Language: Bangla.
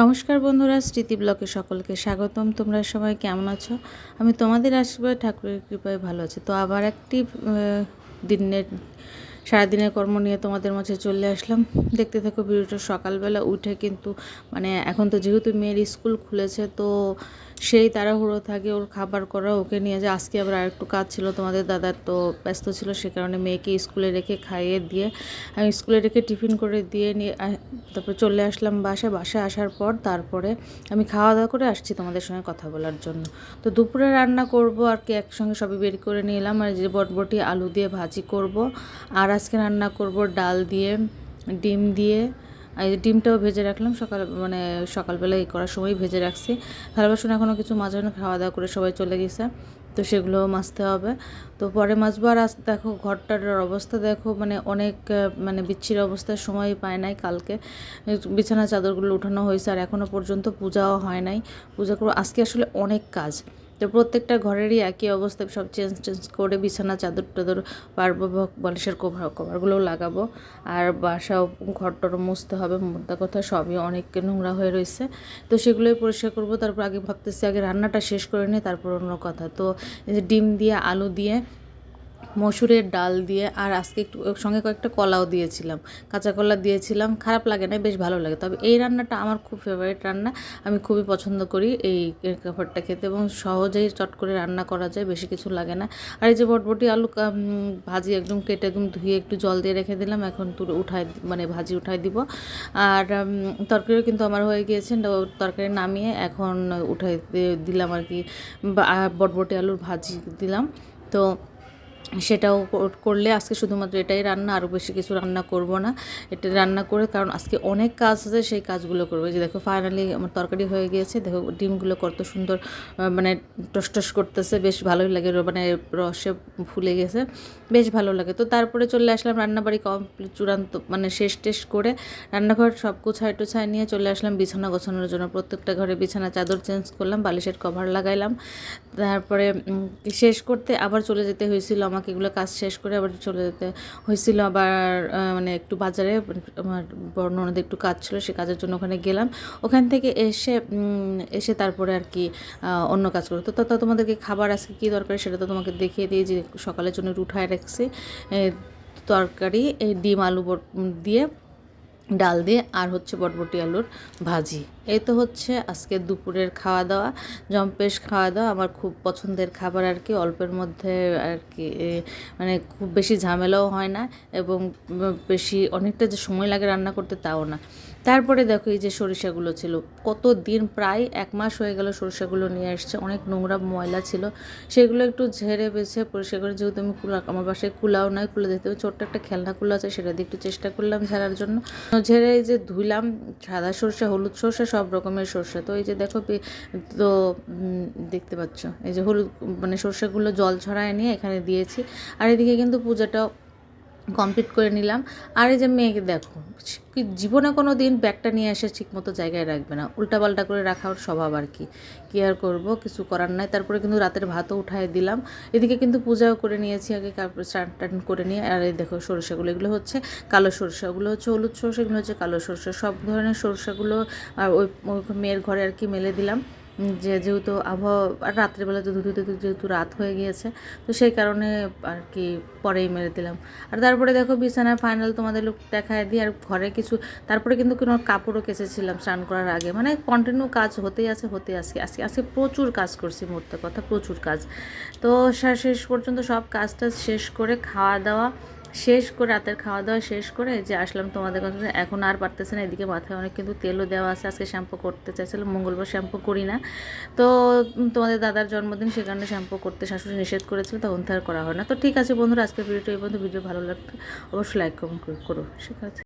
নমস্কার বন্ধুরা, স্মৃতি ব্লকে সকলকে স্বাগতম। তোমরা সবাই কেমন আছো? আমি তোমাদের আশীর্বাদ, ঠাকুরের কৃপায় ভালো আছি। তো আবার একটি দিনের সারাদিনের কর্ম নিয়ে তোমাদের মাঝে চলে আসলাম। দেখতে থাকো ভিডিওটা সকালবেলা উঠে কিন্তু মানে এখন তো যেহেতু মেয়ের স্কুল খুলেছে, তো সেই তাড়াহুড়ো থাকে ওর খাবার করা, ওকে নিয়ে যে আজকে আবার আরেকটু কাজ ছিল, তোমাদের দাদার তো ব্যস্ত ছিল, সে কারণে মেয়েকে স্কুলে রেখে খাইয়ে দিয়ে, আমি স্কুলে রেখে টিফিন করে দিয়ে নিয়ে তারপরে চলে আসলাম বাসায়। বাসায় আসার পর তারপরে আমি খাওয়া দাওয়া করে আসছি তোমাদের সঙ্গে কথা বলার জন্য। তো দুপুরে রান্না করব আর কি একসঙ্গে সবই বের করে নিলাম। আর যে বটবটি, আলু দিয়ে ভাজি করব। আর আজকে রান্না করব ডাল দিয়ে, ডিম দিয়ে। এই ডিমটাও ভেজে রাখলাম, সকাল মানে সকালবেলা এই করার সময় ভেজে রাখছি। থালা বাসন এখনও কিছু মাঝানো খাওয়া দাওয়া করে সবাই চলে গেছে, তো সেগুলো মাজতে হবে। তো পরে মাজবো আর দেখো ঘরটার অবস্থা দেখো মানে অনেক মানে বিচ্ছির অবস্থার সময় পায় নাই কালকে। বিছানা চাদরগুলো উঠানো হয়েছে আর এখনও পর্যন্ত পূজাও হয় নাই। পূজা করব। আজকে আসলে অনেক কাজ। তো প্রত্যেকটা ঘরেরই একই অবস্থা, সব চেঞ্জ টেঞ্জ করে বিছানা, চাদর টাদর, পারব বালিশের কভার, কভারগুলোও লাগাবো। আর বাসাও ঘর টর মুছতে হবে, মোদ্দা কথা, সবই অনেক নোংরা হয়ে রয়েছে। তো সেগুলোই পরিষ্কার করব। তারপর আগে ভাবতেছি আগে রান্নাটা শেষ করে নিয়ে তারপর অন্য কথা। তো ডিম দিয়ে, আলু দিয়ে মসুরের ডাল দিয়ে আর আজকে একটু সঙ্গে কয়েকটা কলাও দিয়েছিলাম। কাঁচা কলা দিয়েছিলাম, খারাপ লাগে না বেশ ভালো লাগে। তবে এই রান্নাটা আমার খুব ফেভারিট রান্না। আমি খুবই পছন্দ করি এই খাবারটা খেতে এবং সহজেই চট করে রান্না করা যায়, বেশি কিছু লাগে না। আর এই যে বটবটি, আলু ভাজি একদম কেটে একদম ধুয়ে একটু জল দিয়ে রেখে দিলাম। এখন তুলে উঠায় মানে ভাজি উঠায় দিব। আর তরকারিও কিন্তু আমার হয়ে গিয়েছে তরকারি নামিয়ে এখন উঠাই দিলাম আর কি বটবটি, আলুর ভাজি দিলাম। তো সেটাও করলে আজকে শুধুমাত্র এটাই রান্না, আরও বেশি কিছু রান্না করব না। এটা রান্না করে, কারণ আজকে অনেক কাজ আছে, সেই কাজগুলো করব। যে দেখো ফাইনালি আমার তরকারি হয়ে গিয়েছে। দেখো, ডিমগুলো কত সুন্দর মানে টস টস করতেছে, বেশ ভালোই লাগে মানে রসে ফুলে গেছে, বেশ ভালো লাগে। তো তারপরে চলে আসলাম রান্নাবাড়ি কমপ্লিট চূড়ান্ত মানে শেষ টেস করে রান্নাঘর সব গুছায় টুছায় নিয়ে চলে আসলাম বিছানা গোছানোর জন্য। প্রত্যেকটা ঘরে বিছানা চাদর চেঞ্জ করলাম, বালিশের কভার লাগাইলাম। তারপরে শেষ করতে আবার চলে যেতে হয়েছিল আমাকে এগুলো কাজ শেষ করে আবার চলে যেতে হয়েছিল। আবার মানে একটু বাজারে, আমার বড় ননদের একটু কাজ ছিল, সে কাজের জন্য ওখানে গেলাম। ওখান থেকে এসে এসে তারপরে আর কি অন্য কাজ করতো তো তো তোমাদেরকে খাবার আজকে কী দরকার সেটা তো তোমাকে দেখিয়ে দিই যে সকালের জন্য উঠায় রাখছি। তরকারি ডিম আলু দিয়ে, ডাল দিয়ে, আর হচ্ছে বটবটি আলুর ভাজি। এই তো হচ্ছে আজকে দুপুরের খাওয়া দাওয়া জম্পেশ খাওয়া দাওয়া আমার খুব পছন্দের খাবার আর কি। অল্পের মধ্যে আর কি মানে খুব বেশি ঝামেলাও হয় না এবং বেশি অনেকটা যে সময় লাগে রান্না করতে তাও না। তারপরে দেখো এই যে সরিষাগুলো ছিল। কত দিন প্রায় এক মাস হয়ে গেল সরিষাগুলো নিয়ে আসছে। অনেক নোংরা ময়লা ছিল। সেগুলো একটু ঝেড়ে বেছে পরিষ্কার করে, যেহেতু আমি কুলা, আমার বাসায় কুলাও নয় কুলে দেখতে হবে ছোট্ট একটা খেলনা কুলা আছে, সেটা দিয়ে একটু চেষ্টা করলাম ঝাড়ার জন্য। ঝেড়ে এই যে ধুইলাম সাদা সরষে, হলুদ সরষে সব রকমের সর্ষে। তো এই যে দেখো তো দেখতে পাচ্ছ। এই যে হলুদ মানে সর্ষেগুলো জল ছড়ায় নিয়ে এখানে দিয়েছি। আর এদিকে কিন্তু পূজাটাও কমপ্লিট করে নিলাম। আর এই যে মেয়েকে দেখো জীবনে কোনো দিন ব্যাগটা নিয়ে এসে ঠিকমতো জায়গায় রাখবে না। উল্টাপাল্টা করে রাখা ওর স্বভাব আর কি। কী আর করব, কিছু করার নাই। তারপরে কিন্তু রাতের ভাতও উঠায় দিলাম। এদিকে কিন্তু পূজাও করে নিয়েছি আগে স্নান টান করে নিয়ে। আর এই দেখো সরষেগুলো, এগুলো হচ্ছে কালো সরষে, ওগুলো হচ্ছে হলুদ সরষে, এগুলো হচ্ছে কালো সরষে। সব ধরনের সরষেগুলো আর ওই মেয়ের ঘরে আর কি মেলে দিলাম। যে যেহেতু আবহাওয়া রাত্রেবেলা তো ধুতে ধুতে যেহেতু রাত হয়ে গিয়েছে, তো সেই কারণে আর কি পরেই মেরে দিলাম। আর তারপরে দেখো বিছানায় ফাইনাল তোমাদের লোক দেখায় দিই, আর ঘরে কিছু, তারপরে কিন্তু কোনো কাপড়ও কেচেছিলাম স্নান করার আগে। মানে কন্টিনিউ কাজ হতেই আছে হতে আছে আজকে আজকে প্রচুর কাজ করছি মোটটা কথা, প্রচুর কাজ। তো শেষ পর্যন্ত সব কাজটা শেষ করে খাওয়া দাওয়া শেষ করে রাতের খাওয়া দাওয়া শেষ করে যে আসলাম তোমাদের কথা এখন আর পারতেছে না, এদিকে মাথায় অনেক কিন্তু তেলও দেওয়া আছে, আজকে শ্যাম্পু করতে চাইছিলাম, মঙ্গলবার শ্যাম্পু করি না। তো তোমাদের দাদার জন্মদিন সে কারণে শ্যাম্পু করতে শাশুড়ি নিষেধ করেছিল, তখন তো আর করা হয় না। তো ঠিক আছে বন্ধুরা আজকে ভিডিওটা এই পর্যন্ত। ভিডিও ভালো লাগবে অবশ্যই লাইক কমেন্ট করো। ঠিক আছে।